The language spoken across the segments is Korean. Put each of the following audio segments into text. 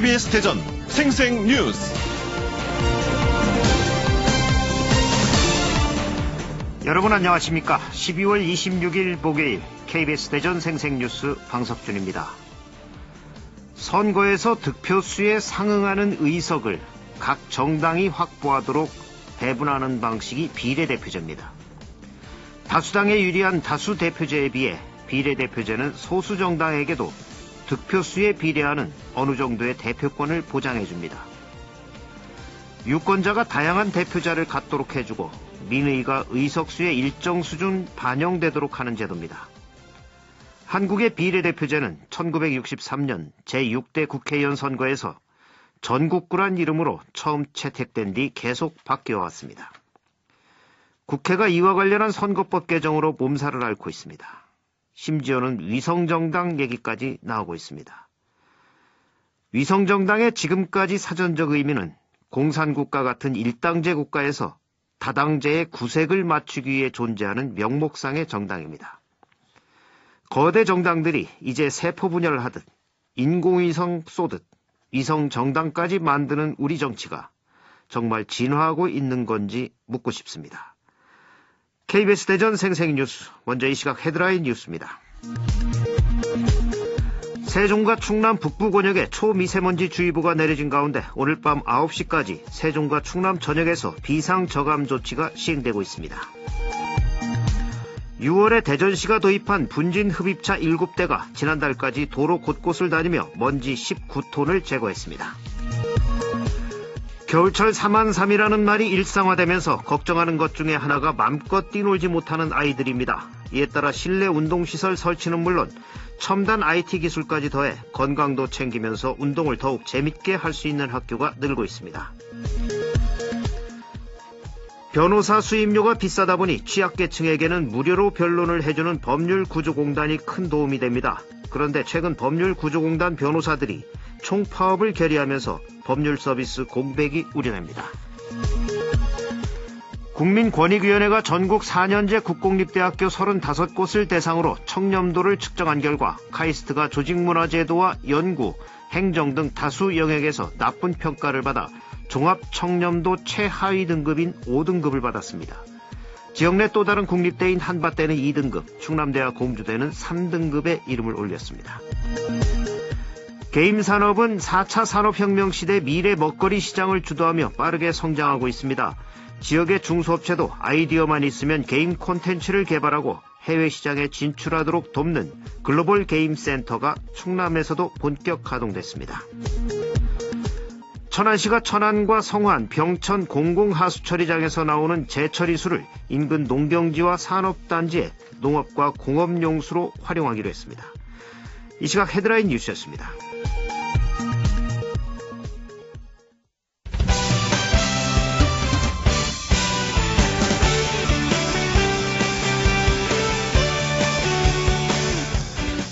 KBS 대전 생생 뉴스. 여러분 안녕하십니까? 12월 26일 목요일 KBS 대전 생생 뉴스 방석준입니다. 선거에서 득표수에 상응하는 의석을 각 정당이 확보하도록 배분하는 방식이 비례대표제입니다. 다수당에 유리한 다수대표제에 비해 비례대표제는 소수 정당에게도 득표수에 비례하는 어느 정도의 대표권을 보장해줍니다. 유권자가 다양한 대표자를 갖도록 해주고 민의가 의석수의 일정 수준 반영되도록 하는 제도입니다. 한국의 비례대표제는 1963년 제6대 국회의원 선거에서 전국구란 이름으로 처음 채택된 뒤 계속 바뀌어 왔습니다. 국회가 이와 관련한 선거법 개정으로 몸살을 앓고 있습니다. 심지어는 위성정당 얘기까지 나오고 있습니다. 위성정당의 지금까지 사전적 의미는 공산국가 같은 일당제 국가에서 다당제의 구색을 맞추기 위해 존재하는 명목상의 정당입니다. 거대 정당들이 이제 세포 분열을 하듯 인공위성 쏘듯 위성 정당까지 만드는 우리 정치가 정말 진화하고 있는 건지 묻고 싶습니다. KBS 대전 생생뉴스 먼저 이 시각 헤드라인 뉴스입니다. 세종과 충남 북부 권역에 초미세먼지 주의보가 내려진 가운데 오늘 밤 9시까지 세종과 충남 전역에서 비상 저감 조치가 시행되고 있습니다. 6월에 대전시가 도입한 분진 흡입차 7대가 지난달까지 도로 곳곳을 다니며 먼지 19톤을 제거했습니다. 겨울철 3만 3이라는 말이 일상화되면서 걱정하는 것 중에 하나가 맘껏 뛰놀지 못하는 아이들입니다. 이에 따라 실내 운동시설 설치는 물론 첨단 IT 기술까지 더해 건강도 챙기면서 운동을 더욱 재밌게 할 수 있는 학교가 늘고 있습니다. 변호사 수임료가 비싸다 보니 취약계층에게는 무료로 변론을 해주는 법률구조공단이 큰 도움이 됩니다. 그런데 최근 법률구조공단 변호사들이 총파업을 결의하면서 법률 서비스 공백이 우려됩니다. 국민권익위원회가 전국 4년제 국공립대학교 35곳을 대상으로 청렴도를 측정한 결과 카이스트가 조직문화제도와 연구, 행정 등 다수 영역에서 나쁜 평가를 받아 종합청렴도 최하위 등급인 5등급을 받았습니다. 지역 내 또 다른 국립대인 한밭대는 2등급, 충남대와 공주대는 3등급의 이름을 올렸습니다. 게임 산업은 4차 산업혁명 시대 미래 먹거리 시장을 주도하며 빠르게 성장하고 있습니다. 지역의 중소업체도 아이디어만 있으면 게임 콘텐츠를 개발하고 해외 시장에 진출하도록 돕는 글로벌 게임 센터가 충남에서도 본격 가동됐습니다. 천안시가 천안과 성환, 병천 공공하수처리장에서 나오는 재처리수를 인근 농경지와 산업단지에 농업과 공업용수로 활용하기로 했습니다. 이 시각 헤드라인 뉴스였습니다.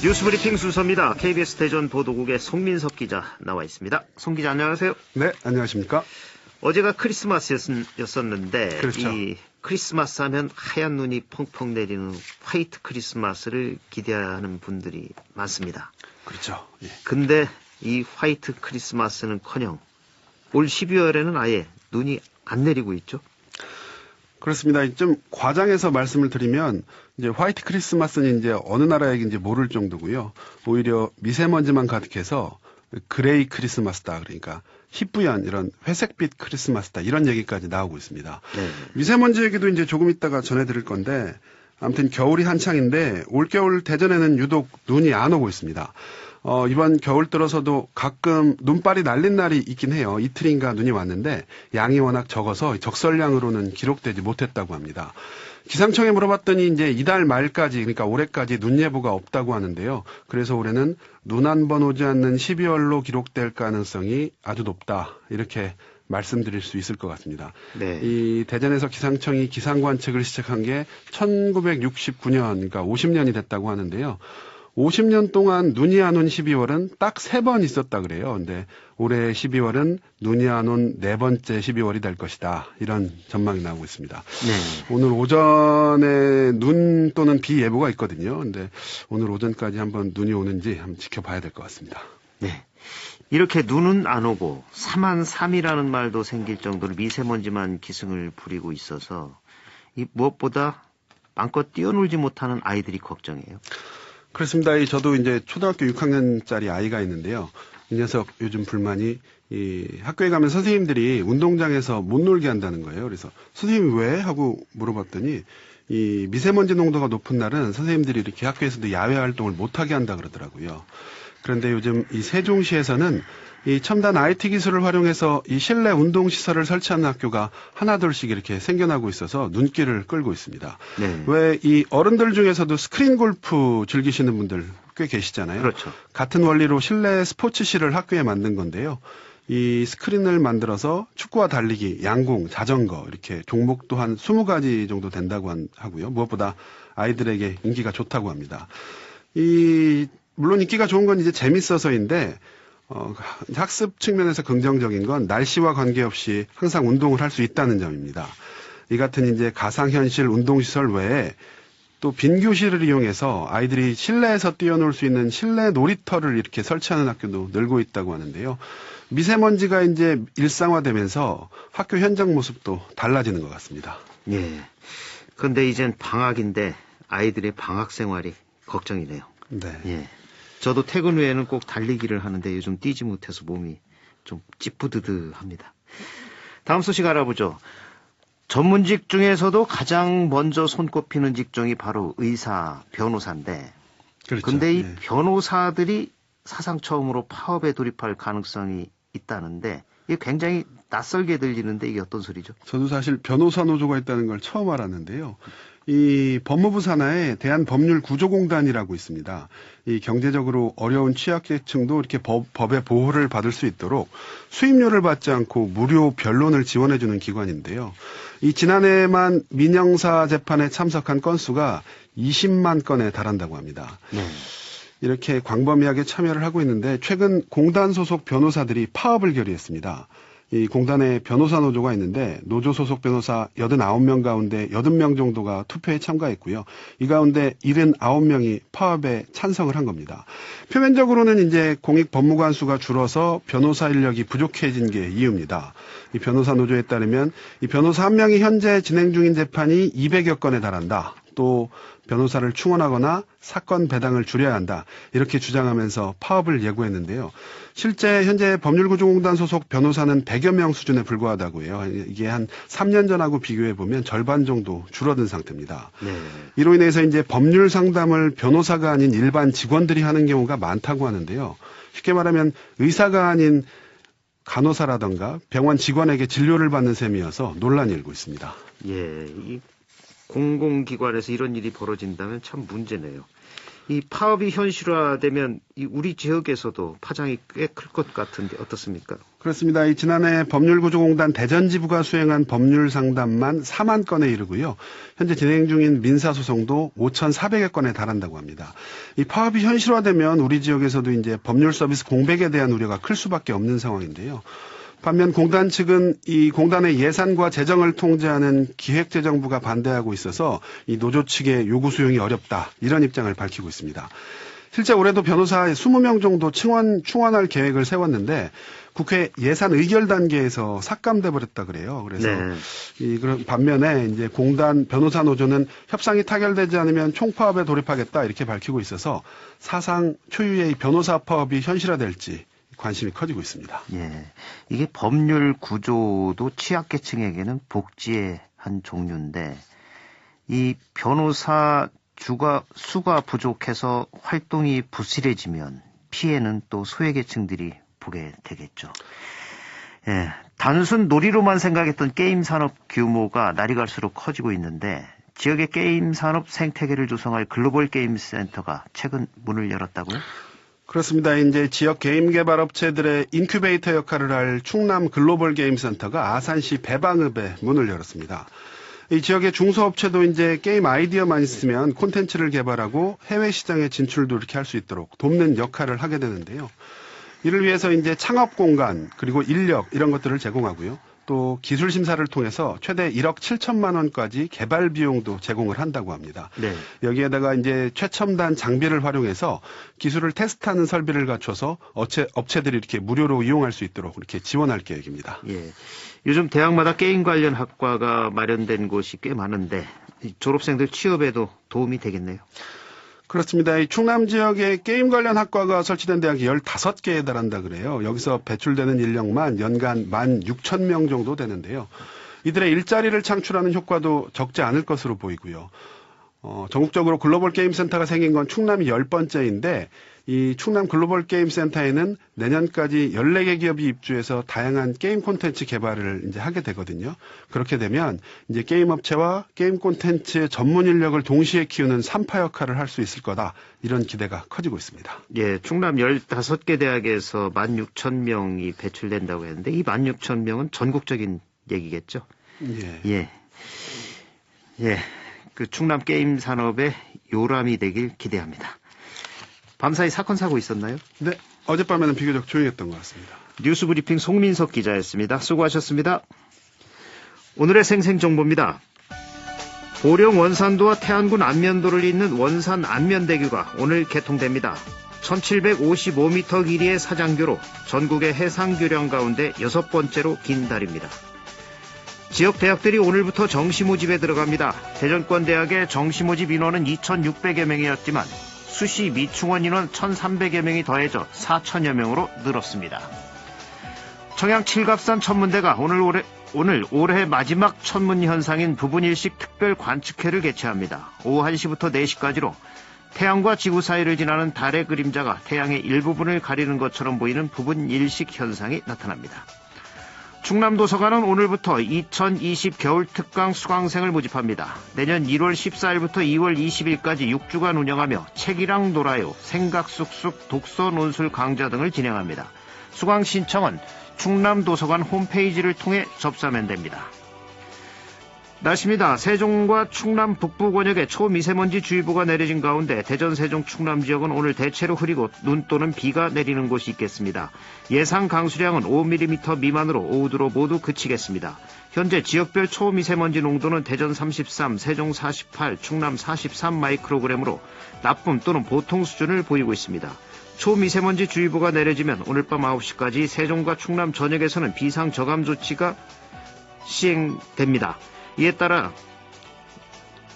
뉴스 브리핑 순서입니다. KBS 대전 보도국의 송민석 기자 나와 있습니다. 송 기자 안녕하세요. 네, 안녕하십니까? 어제가 크리스마스였었는데 그렇죠. 이 크리스마스 하면 하얀 눈이 펑펑 내리는 화이트 크리스마스를 기대하는 분들이 많습니다. 그렇죠. 예. 근데 이 화이트 크리스마스는커녕 올 12월에는 아예 눈이 안 내리고 있죠. 그렇습니다. 좀 과장해서 말씀을 드리면 이제 화이트 크리스마스는 이제 어느 나라 얘기인지 모를 정도고요. 오히려 미세먼지만 가득해서 그레이 크리스마스다. 그러니까 희뿌연 이런 회색빛 크리스마스다. 이런 얘기까지 나오고 있습니다. 네. 미세먼지 얘기도 이제 조금 있다가 전해드릴 건데 아무튼 겨울이 한창인데 올겨울 대전에는 유독 눈이 안 오고 있습니다. 어, 이번 겨울 들어서도 가끔 눈발이 날린 날이 있긴 해요. 이틀인가 눈이 왔는데 양이 워낙 적어서 적설량으로는 기록되지 못했다고 합니다. 기상청에 물어봤더니 이제 이달 말까지 그러니까 올해까지 눈 예보가 없다고 하는데요. 그래서 올해는 눈 한 번 오지 않는 12월로 기록될 가능성이 아주 높다. 이렇게 말씀드릴 수 있을 것 같습니다. 네. 이 대전에서 기상청이 기상 관측을 시작한 게 1969년, 그러니까 50년이 됐다고 하는데요. 50년 동안 눈이 안 온 12월은 딱 세 번 있었다 그래요. 근데 올해 12월은 눈이 안 온 네 번째 12월이 될 것이다. 이런 전망이 나오고 있습니다. 네. 오늘 오전에 눈 또는 비 예보가 있거든요. 근데 오늘 오전까지 한번 눈이 오는지 한번 지켜봐야 될 것 같습니다. 네. 이렇게 눈은 안 오고 3한 3이라는 말도 생길 정도로 미세먼지만 기승을 부리고 있어서 이 무엇보다 마음껏 뛰어놀지 못하는 아이들이 걱정이에요. 그렇습니다. 이 저도 이제 초등학교 6학년짜리 아이가 있는데요. 이 녀석 요즘 불만이 이 학교에 가면 선생님들이 운동장에서 못 놀게 한다는 거예요. 그래서 선생님 왜 하고 물어봤더니 이 미세먼지 농도가 높은 날은 선생님들이 이렇게 학교에서도 야외 활동을 못 하게 한다 그러더라고요. 그런데 요즘 이 세종시에서는 이 첨단 IT 기술을 활용해서 이 실내 운동 시설을 설치하는 학교가 하나둘씩 이렇게 생겨나고 있어서 눈길을 끌고 있습니다. 네. 왜이 어른들 중에서도 스크린 골프 즐기시는 분들 꽤 계시잖아요. 그렇죠. 같은 원리로 실내 스포츠실을 학교에 만든 건데요. 이 스크린을 만들어서 축구와 달리기, 양궁, 자전거 이렇게 종목도 한 20가지 정도 된다고 한- 하고요. 무엇보다 아이들에게 인기가 좋다고 합니다. 이 물론 인기가 좋은 건 이제 재밌어서인데 어, 학습 측면에서 긍정적인 건 날씨와 관계없이 항상 운동을 할 수 있다는 점입니다. 이 같은 이제 가상현실 운동시설 외에 또 빈 교실을 이용해서 아이들이 실내에서 뛰어놀 수 있는 실내 놀이터를 이렇게 설치하는 학교도 늘고 있다고 하는데요. 미세먼지가 이제 일상화되면서 학교 현장 모습도 달라지는 것 같습니다. 예. 근데 이젠 방학인데 아이들의 방학 생활이 걱정이네요. 네. 예. 저도 퇴근 후에는 꼭 달리기를 하는데 요즘 뛰지 못해서 몸이 좀 찌뿌드드합니다. 다음 소식 알아보죠. 전문직 중에서도 가장 먼저 손꼽히는 직종이 바로 의사, 변호사인데, 그렇죠. 근데 이 예. 변호사들이 사상 처음으로 파업에 돌입할 가능성이 있다는데, 이게 굉장히 낯설게 들리는데 이게 어떤 소리죠? 저도 사실 변호사 노조가 있다는 걸 처음 알았는데요. 이 법무부 산하에 대한법률구조공단이라고 있습니다. 이 경제적으로 어려운 취약계층도 이렇게 법, 법의 보호를 받을 수 있도록 수임료를 받지 않고 무료 변론을 지원해주는 기관인데요. 이 지난해만 민영사 재판에 참석한 건수가 20만 건에 달한다고 합니다. 네. 이렇게 광범위하게 참여를 하고 있는데 최근 공단 소속 변호사들이 파업을 결의했습니다. 이 공단에 변호사 노조가 있는데 노조 소속 변호사 89명 가운데 80명 정도가 투표에 참가했고요. 이 가운데 79명이 파업에 찬성을 한 겁니다. 표면적으로는 이제 공익 법무관 수가 줄어서 변호사 인력이 부족해진 게 이유입니다. 이 변호사 노조에 따르면 이 변호사 한 명이 현재 진행 중인 재판이 200여 건에 달한다. 또 변호사를 충원하거나 사건 배당을 줄여야 한다. 이렇게 주장하면서 파업을 예고했는데요. 실제 현재 법률구조공단 소속 변호사는 100여 명 수준에 불과하다고 해요. 이게 한 3년 전하고 비교해 보면 절반 정도 줄어든 상태입니다. 네. 이로 인해서 이제 법률 상담을 변호사가 아닌 일반 직원들이 하는 경우가 많다고 하는데요. 쉽게 말하면 의사가 아닌 간호사라던가 병원 직원에게 진료를 받는 셈이어서 논란이 일고 있습니다. 예, 이 공공기관에서 이런 일이 벌어진다면 참 문제네요. 이 파업이 현실화되면 이 우리 지역에서도 파장이 꽤 클 것 같은데 어떻습니까? 그렇습니다. 이 지난해 법률구조공단 대전지부가 수행한 법률 상담만 4만 건에 이르고요. 현재 진행 중인 민사소송도 5,400여 건에 달한다고 합니다. 이 파업이 현실화되면 우리 지역에서도 이제 법률 서비스 공백에 대한 우려가 클 수밖에 없는 상황인데요. 반면 공단 측은 이 공단의 예산과 재정을 통제하는 기획재정부가 반대하고 있어서 이 노조 측의 요구 수용이 어렵다 이런 입장을 밝히고 있습니다. 실제 올해도 변호사 20명 정도 충원, 충원할 계획을 세웠는데 국회 예산 의결 단계에서 삭감돼 버렸다 그래요. 그래서 네. 이 그런 반면에 이제 공단 변호사 노조는 협상이 타결되지 않으면 총파업에 돌입하겠다 이렇게 밝히고 있어서 사상 초유의 이 변호사 파업이 현실화될지 관심이 커지고 있습니다. 예, 이게 법률 구조도 취약계층에게는 복지의 한 종류인데 이 변호사 주가 수가 부족해서 활동이 부실해지면 피해는 또 소외계층들이 보게 되겠죠. 예, 단순 놀이로만 생각했던 게임 산업 규모가 날이 갈수록 커지고 있는데 지역의 게임 산업 생태계를 조성할 글로벌 게임 센터가 최근 문을 열었다고요? 그렇습니다. 이제 지역 게임 개발 업체들의 인큐베이터 역할을 할 충남 글로벌 게임 센터가 아산시 배방읍에 문을 열었습니다. 이 지역의 중소업체도 이제 게임 아이디어만 있으면 콘텐츠를 개발하고 해외 시장에 진출도 이렇게 할 수 있도록 돕는 역할을 하게 되는데요. 이를 위해서 이제 창업 공간 그리고 인력 이런 것들을 제공하고요. 또 기술 심사를 통해서 최대 1억 7천만 원까지 개발 비용도 제공을 한다고 합니다. 네. 여기에다가 이제 최첨단 장비를 활용해서 기술을 테스트하는 설비를 갖춰서 업체, 업체들이 이렇게 무료로 이용할 수 있도록 이렇게 지원할 계획입니다. 예. 요즘 대학마다 게임 관련 학과가 마련된 곳이 꽤 많은데 이 졸업생들 취업에도 도움이 되겠네요. 그렇습니다. 이 충남 지역에 게임 관련 학과가 설치된 대학이 15개에 달한다 그래요. 여기서 배출되는 인력만 연간 1만 6천 명 정도 되는데요. 이들의 일자리를 창출하는 효과도 적지 않을 것으로 보이고요. 어, 전국적으로 글로벌 게임 센터가 생긴 건 충남이 열 번째인데 이 충남 글로벌 게임 센터에는 내년까지 14개 기업이 입주해서 다양한 게임 콘텐츠 개발을 이제 하게 되거든요. 그렇게 되면 이제 게임 업체와 게임 콘텐츠 전문 인력을 동시에 키우는 삼파 역할을 할 수 있을 거다. 이런 기대가 커지고 있습니다. 예, 충남 15개 대학에서 16,000명이 배출된다고 했는데 이 16,000명은 전국적인 얘기겠죠. 예. 예. 예. 그 충남 게임 산업의 요람이 되길 기대합니다. 밤사이 사건 사고 있었나요? 네. 어젯밤에는 비교적 조용했던 것 같습니다. 뉴스 브리핑 송민석 기자였습니다. 수고하셨습니다. 오늘의 생생 정보입니다. 보령 원산도와 태안군 안면도를 잇는 원산 안면대교가 오늘 개통됩니다. 1755m 길이의 사장교로 전국의 해상교량 가운데 여섯 번째로 긴 다리입니다. 지역 대학들이 오늘부터 정시 모집에 들어갑니다. 대전권 대학의 정시 모집 인원은 2,600여 명이었지만 수시 미충원 인원 1,300여 명이 더해져 4천여 명으로 늘었습니다. 청양 칠갑산 천문대가 오늘 올해 오늘 올해 마지막 천문 현상인 부분 일식 특별 관측회를 개최합니다. 오후 1시부터 4시까지로 태양과 지구 사이를 지나는 달의 그림자가 태양의 일부분을 가리는 것처럼 보이는 부분 일식 현상이 나타납니다. 충남도서관은 오늘부터 2020 겨울 특강 수강생을 모집합니다. 내년 1월 14일부터 2월 20일까지 6주간 운영하며 책이랑 놀아요, 생각 쑥쑥 독서 논술 강좌 등을 진행합니다. 수강 신청은 충남도서관 홈페이지를 통해 접수하면 됩니다. 날씨입니다. 세종과 충남 북부 권역에 초미세먼지 주의보가 내려진 가운데 대전, 세종, 충남 지역은 오늘 대체로 흐리고 눈 또는 비가 내리는 곳이 있겠습니다. 예상 강수량은 5mm 미만으로 오후로 모두 그치겠습니다. 현재 지역별 초미세먼지 농도는 대전 33, 세종 48, 충남 43 마이크로그램으로 나쁨 또는 보통 수준을 보이고 있습니다. 초미세먼지 주의보가 내려지면 오늘 밤 9시까지 세종과 충남 전역에서는 비상 저감 조치가 시행됩니다. 이에 따라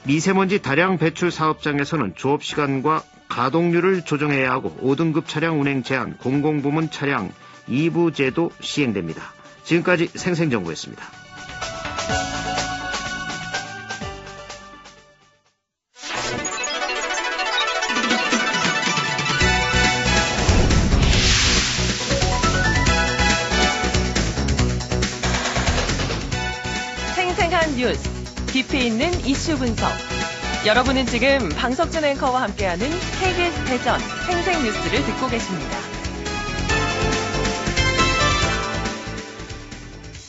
미세먼지 다량 배출 사업장에서는 조업 시간과 가동률을 조정해야 하고 5등급 차량 운행 제한, 공공부문 차량 2부 제도 시행됩니다. 지금까지 생생정보였습니다. 깊이 있는 이슈 분석. 여러분은 지금 방석준 앵커와 함께하는 KBS 대전 생생 뉴스를 듣고 계십니다.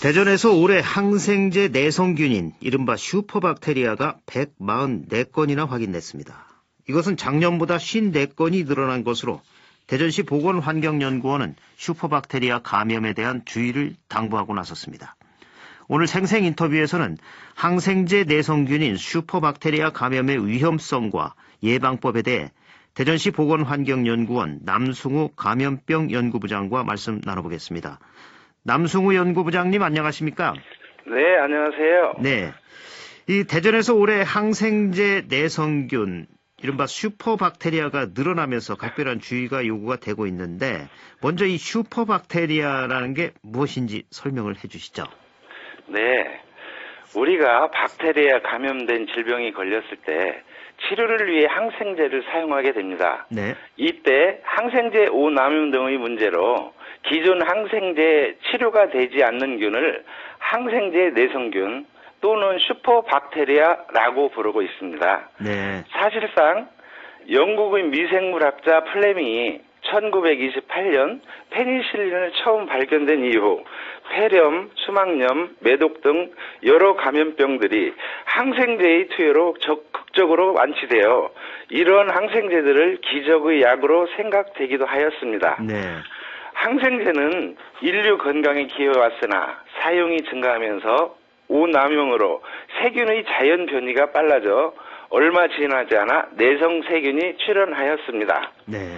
대전에서 올해 항생제 내성균인 이른바 슈퍼박테리아가 144건이나 확인됐습니다. 이것은 작년보다 54건이 늘어난 것으로 대전시 보건환경연구원은 슈퍼박테리아 감염에 대한 주의를 당부하고 나섰습니다. 오늘 생생 인터뷰에서는 항생제 내성균인 슈퍼박테리아 감염의 위험성과 예방법에 대해 대전시 보건환경연구원 남승우 감염병 연구부장과 말씀 나눠보겠습니다. 남승우 연구부장님 안녕하십니까? 네, 안녕하세요. 네. 이 대전에서 올해 항생제 내성균 이른바 슈퍼박테리아가 늘어나면서 각별한 주의가 요구가 되고 있는데 먼저 이 슈퍼박테리아라는 게 무엇인지 설명을 해 주시죠. 네. 우리가 박테리아 감염된 질병이 걸렸을 때 치료를 위해 항생제를 사용하게 됩니다. 네. 이때 항생제 오남용 등의 문제로 기존 항생제 치료가 되지 않는 균을 항생제 내성균 또는 슈퍼박테리아라고 부르고 있습니다. 네. 사실상 영국의 미생물학자 플레밍이 1928년 페니실린을 처음 발견된 이후 폐렴, 수막염, 매독 등 여러 감염병들이 항생제의 투여로 적극적으로 완치되어 이러한 항생제들을 기적의 약으로 생각되기도 하였습니다. 네. 항생제는 인류 건강에 기여왔으나 사용이 증가하면서 오남용으로 세균의 자연 변이가 빨라져 얼마 지나지 않아 내성 세균이 출현하였습니다. 네.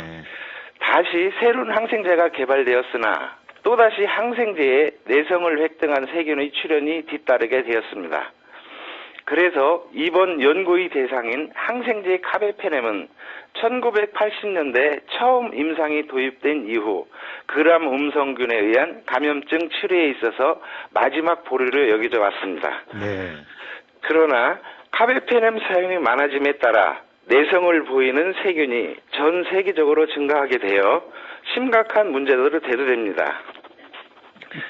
다시 새로운 항생제가 개발되었으나 또다시 항생제에 내성을 획득한 세균의 출현이 뒤따르게 되었습니다. 그래서 이번 연구의 대상인 항생제 카베페넴은 1980년대 처음 임상이 도입된 이후 그람 음성균에 의한 감염증 치료에 있어서 마지막 보류를 여겨져 왔습니다. 네. 그러나 카베페넴 사용이 많아짐에 따라 내성을 보이는 세균이 전 세계적으로 증가하게 되어 심각한 문제로 대두됩니다.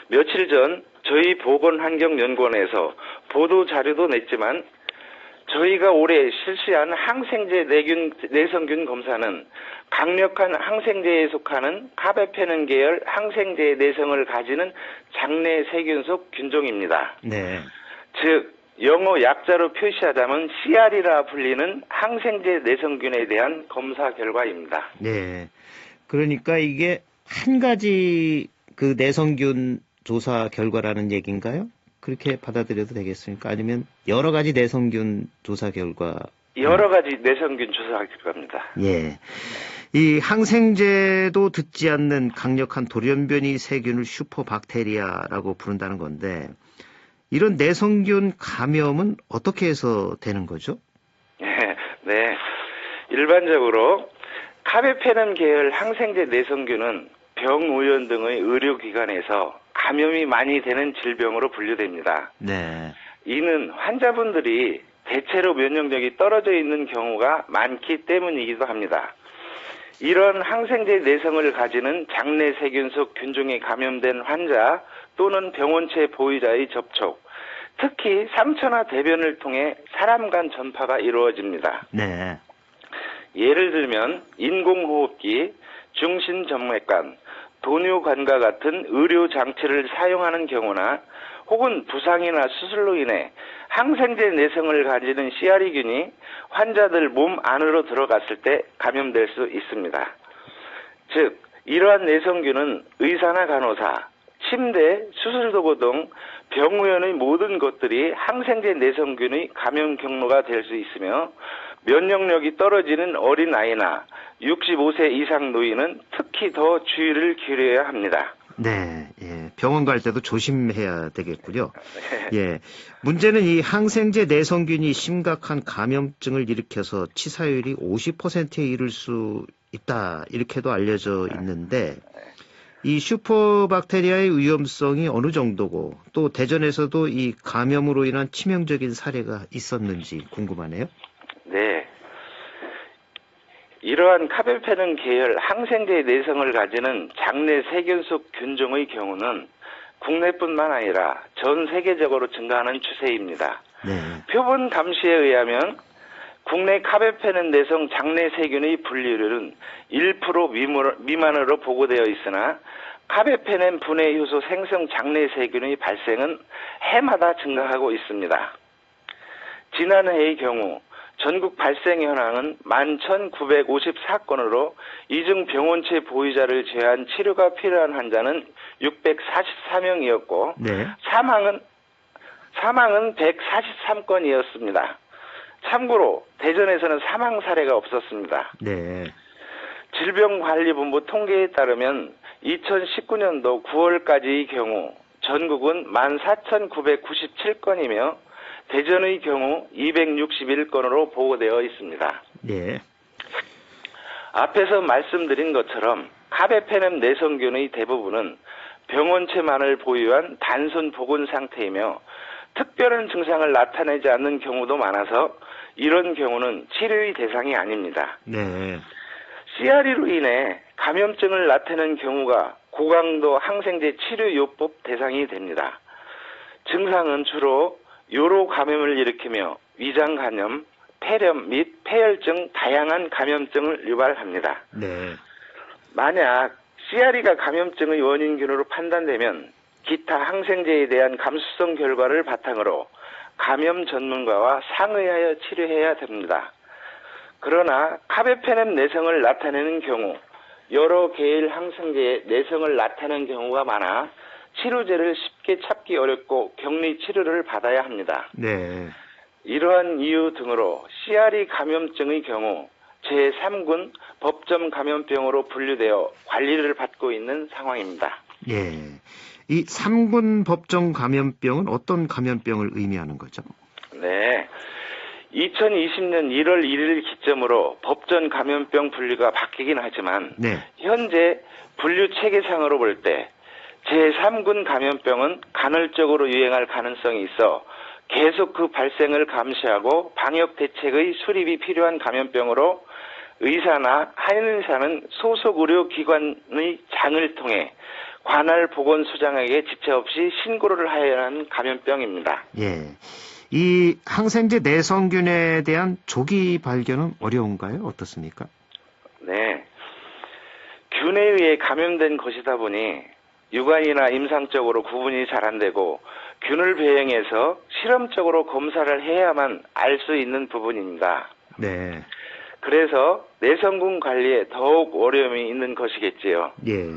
며칠 전 저희 보건환경연구원에서 보도 자료도 냈지만 저희가 올해 실시한 항생제 내균, 내성균 검사는 강력한 항생제에 속하는 카베페넴 계열 항생제의 내성을 가지는 장내 세균 속 균종입니다. 네. 즉 영어 약자로 표시하자면 CR이라 불리는 항생제 내성균에 대한 검사 결과입니다. 네. 그러니까 이게 한 가지 그 내성균 조사 결과라는 얘기인가요? 그렇게 받아들여도 되겠습니까? 아니면 여러 가지 내성균 조사 결과? 여러 가지 내성균 조사 결과입니다. 예. 이 항생제도 듣지 않는 강력한 돌연변이 세균을 슈퍼박테리아라고 부른다는 건데 이런 내성균 감염은 어떻게 해서 되는 거죠? 네. 일반적으로 카베페넴 계열 항생제 내성균은 병의원 등의 의료기관에서 감염이 많이 되는 질병으로 분류됩니다. 네. 이는 환자분들이 대체로 면역력이 떨어져 있는 경우가 많기 때문이기도 합니다. 이런 항생제 내성을 가지는 장내 세균 속 균종에 감염된 환자 또는 병원체 보유자의 접촉, 특히 상처나 대변을 통해 사람 간 전파가 이루어집니다. 네. 예를 들면 인공호흡기, 중심정맥관, 도뇨관과 같은 의료 장치를 사용하는 경우나 혹은 부상이나 수술로 인해 항생제 내성을 가지는 CR이균이 환자들 몸 안으로 들어갔을 때 감염될 수 있습니다. 즉, 이러한 내성균은 의사나 간호사, 침대, 수술도구 등 병원의 모든 것들이 항생제 내성균의 감염 경로가 될 수 있으며 면역력이 떨어지는 어린 아이나 65세 이상 노인은 특히 더 주의를 기울여야 합니다. 네, 예. 병원 갈 때도 조심해야 되겠군요. 예. 문제는 이 항생제 내성균이 심각한 감염증을 일으켜서 치사율이 50%에 이를 수 있다. 이렇게도 알려져 있는데 이 슈퍼박테리아의 위험성이 어느 정도고 또 대전에서도 이 감염으로 인한 치명적인 사례가 있었는지 궁금하네요. 네. 이러한 카벨페는 계열 항생제 내성을 가지는 장내 세균 속 균종의 경우는 국내뿐만 아니라 전 세계적으로 증가하는 추세입니다. 네. 표본 감시에 의하면 국내 카벨페는 내성 장내 세균의 분류율은 1% 미만으로 보고되어 있으나 카베페넨 분해 효소 생성 장내 세균의 발생은 해마다 증가하고 있습니다. 지난해의 경우 전국 발생 현황은 11,954건으로 이중 병원체 보유자를 제외한 치료가 필요한 환자는 644명이었고 네. 사망은 사망은 143건이었습니다. 참고로 대전에서는 사망 사례가 없었습니다. 네. 질병관리본부 통계에 따르면 2019년도 9월까지의 경우 전국은 14,997건이며 대전의 경우 261건으로 보고되어 있습니다. 네. 앞에서 말씀드린 것처럼 카베페넴 내성균의 대부분은 병원체만을 보유한 단순 보건 상태이며 특별한 증상을 나타내지 않는 경우도 많아서 이런 경우는 치료의 대상이 아닙니다. 네. CRE로 인해 감염증을 나타내는 경우가 고강도 항생제 치료 요법 대상이 됩니다. 증상은 주로 요로 감염을 일으키며 위장 감염, 폐렴 및 폐혈증 다양한 감염증을 유발합니다. 네. 만약 CRE가 감염증의 원인균으로 판단되면 기타 항생제에 대한 감수성 결과를 바탕으로 감염 전문가와 상의하여 치료해야 됩니다. 그러나 카베페넴 내성을 나타내는 경우 여러 계일 항생제의 내성을 나타내는 경우가 많아 치료제를 쉽게 찾기 어렵고 격리 치료를 받아야 합니다. 네. 이러한 이유 등으로 CRE 감염증의 경우 제3군 법정 감염병으로 분류되어 관리를 받고 있는 상황입니다. 예. 이 3군 법정 감염병은 어떤 감염병을 의미하는 거죠? 네. 2020년 1월 1일 기점으로 법전 감염병 분류가 바뀌긴 하지만 네. 현재 분류 체계상으로 볼 때 제3군 감염병은 간헐적으로 유행할 가능성이 있어 계속 그 발생을 감시하고 방역 대책의 수립이 필요한 감염병으로 의사나 한의사는 소속 의료기관의 장을 통해 관할 보건소장에게 지체 없이 신고를 하여야 하는 감염병입니다. 예. 이 항생제 내성균에 대한 조기 발견은 어려운가요? 어떻습니까? 네. 균에 의해 감염된 것이다 보니 육안이나 임상적으로 구분이 잘 안 되고 균을 배행해서 실험적으로 검사를 해야만 알 수 있는 부분입니다. 네. 그래서 내성군 관리에 더욱 어려움이 있는 것이겠지요. 예.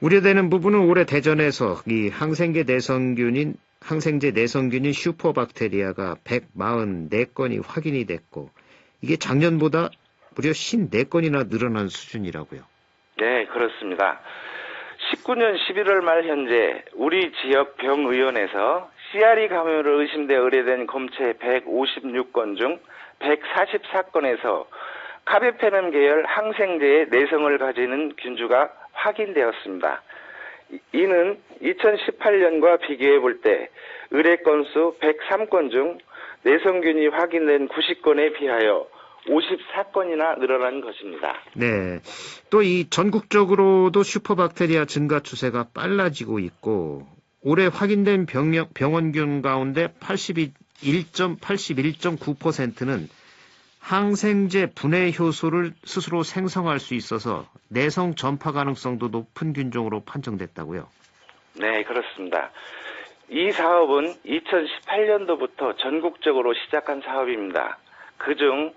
우려되는 부분은 올해 대전에서 이 항생제 내성균인 항생제 내성균인 슈퍼박테리아가 144건이 확인이 됐고 이게 작년보다 무려 54건이나 늘어난 수준이라고요. 네, 그렇습니다. 19년 11월 말 현재 우리 지역 병의원에서 CRE 감염으로 의심돼 의뢰된 검체 156건 중 144건에서 카베페넴 계열 항생제의 내성을 가지는 균주가 확인되었습니다. 이- 이는 2018년과 비교해 볼 때 의뢰 건수 103건 중 내성균이 확인된 90건에 비하여 54건이나 늘어난 것입니다. 네. 또 이 전국적으로도 슈퍼박테리아 증가 추세가 빨라지고 있고 올해 확인된 병력, 병원균 가운데 81.81.9%는 항생제 분해 효소를 스스로 생성할 수 있어서 내성 전파 가능성도 높은 균종으로 판정됐다고요. 네, 그렇습니다. 이 사업은 2018년도부터 전국적으로 시작한 사업입니다. 그중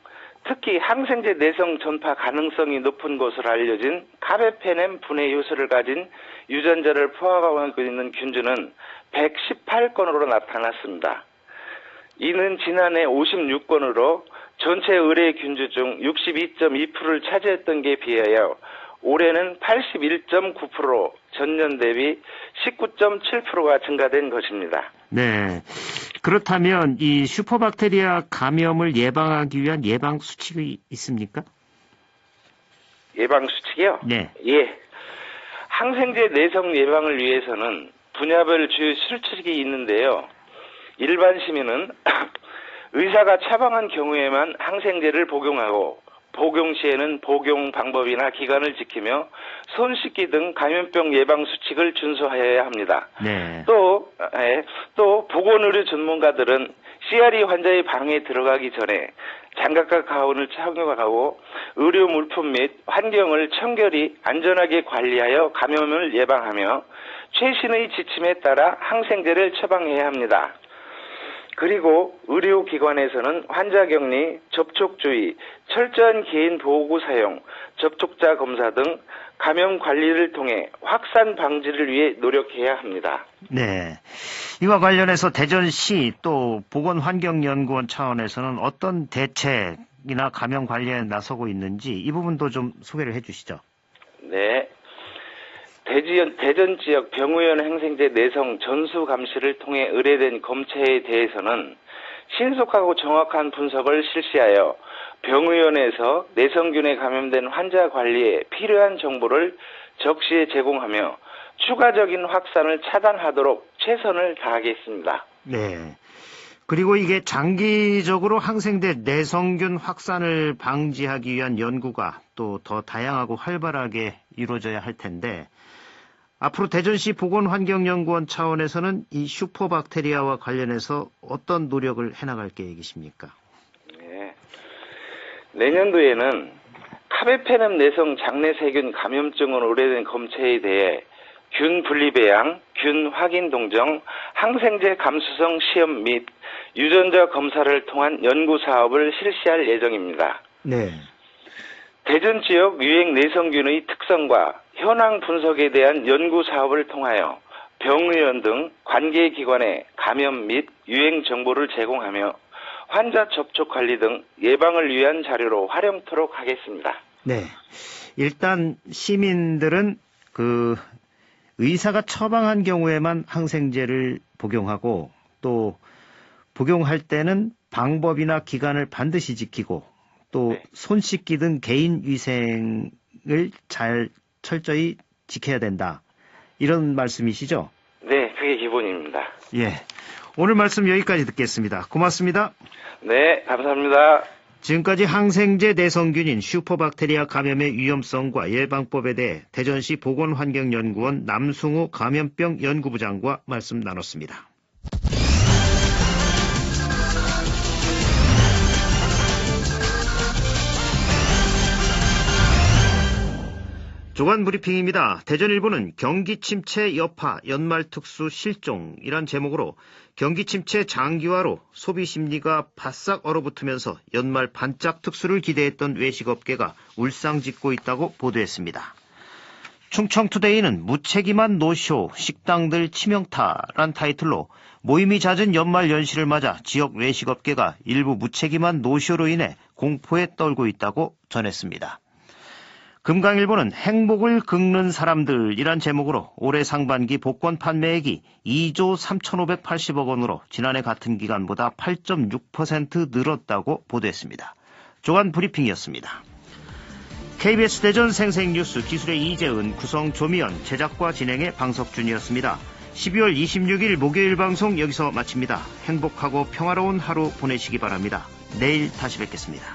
특히 항생제 내성 전파 가능성이 높은 것으로 알려진 카베페넴 분해 요소를 가진 유전자를 포함하고 있는 균주는 118건으로 나타났습니다. 이는 지난해 56건으로 전체 의뢰 균주 중 62.2%를 차지했던 게 비하여 올해는 81.9% 전년 대비 19.7%가 증가된 것입니다. 네. 그렇다면 이 슈퍼박테리아 감염을 예방하기 위한 예방 수칙이 있습니까? 예방 수칙이요? 네. 예. 항생제 내성 예방을 위해서는 분야별 주요 수칙이 있는데요. 일반 시민은 의사가 처방한 경우에만 항생제를 복용하고 복용 시에는 복용 방법이나 기간을 지키며 손 씻기 등 감염병 예방 수칙을 준수하여야 합니다. 네. 또, 예, 또 보건의료 전문가들은 CRE 환자의 방에 들어가기 전에 장갑과 가운을 착용하고 의료 물품 및 환경을 청결히 안전하게 관리하여 감염을 예방하며 최신의 지침에 따라 항생제를 처방해야 합니다. 그리고 의료기관에서는 환자 격리, 접촉 주의, 철저한 개인 보호구 사용, 접촉자 검사 등 감염 관리를 통해 확산 방지를 위해 노력해야 합니다. 네. 이와 관련해서 대전시 또 보건환경연구원 차원에서는 어떤 대책이나 감염 관리에 나서고 있는지 이 부분도 좀 소개를 해 주시죠. 네. 대지연, 대전 지역 병의원 행생제 내성 전수 감시를 통해 의뢰된 검체에 대해서는 신속하고 정확한 분석을 실시하여 병의원에서 내성균에 감염된 환자 관리에 필요한 정보를 적시에 제공하며 추가적인 확산을 차단하도록 최선을 다하겠습니다. 네. 그리고 이게 장기적으로 항생제 내성균 확산을 방지하기 위한 연구가 또 더 다양하고 활발하게 이루어져야 할 텐데 앞으로 대전시 보건환경연구원 차원에서는 이 슈퍼박테리아와 관련해서 어떤 노력을 해나갈 계획이십니까? 네. 내년도에는 카베페넴 내성 장내 세균 감염증으로 의뢰된 검체에 대해 균 분리배양, 균 확인 동정, 항생제 감수성 시험 및 유전자 검사를 통한 연구 사업을 실시할 예정입니다. 네. 대전 지역 유행 내성균의 특성과 현황 분석에 대한 연구 사업을 통하여 병의원 등 관계기관에 감염 및 유행 정보를 제공하며 환자 접촉 관리 등 예방을 위한 자료로 활용토록 하겠습니다. 네. 일단 시민들은 그 의사가 처방한 경우에만 항생제를 복용하고 또 복용할 때는 방법이나 기간을 반드시 지키고 또 네. 손 씻기 등 개인 위생을 잘 철저히 지켜야 된다. 이런 말씀이시죠? 네, 그게 기본입니다. 예. 오늘 말씀 여기까지 듣겠습니다. 고맙습니다. 네, 감사합니다. 지금까지 항생제 내성균인 슈퍼박테리아 감염의 위험성과 예방법에 대해 대전시 보건환경연구원 남승우 감염병 연구부장과 말씀 나눴습니다. 조간 브리핑입니다. 대전일보는 경기 침체 여파 연말 특수 실종이란 제목으로 경기 침체 장기화로 소비 심리가 바싹 얼어붙으면서 연말 반짝 특수를 기대했던 외식업계가 울상짓고 있다고 보도했습니다. 충청투데이는 무책임한 노쇼, 식당들 치명타란 타이틀로 모임이 잦은 연말 연시를 맞아 지역 외식업계가 일부 무책임한 노쇼로 인해 공포에 떨고 있다고 전했습니다. 금강일보는 행복을 긁는 사람들이란 제목으로 올해 상반기 복권 판매액이 2조 3,580억 원으로 지난해 같은 기간보다 8.6% 늘었다고 보도했습니다. 조간 브리핑이었습니다. KBS 대전 생생뉴스 기술의 이재은, 구성 조미연, 제작과 진행의 방석준이었습니다. 12월 26일 목요일 방송 여기서 마칩니다. 행복하고 평화로운 하루 보내시기 바랍니다. 내일 다시 뵙겠습니다.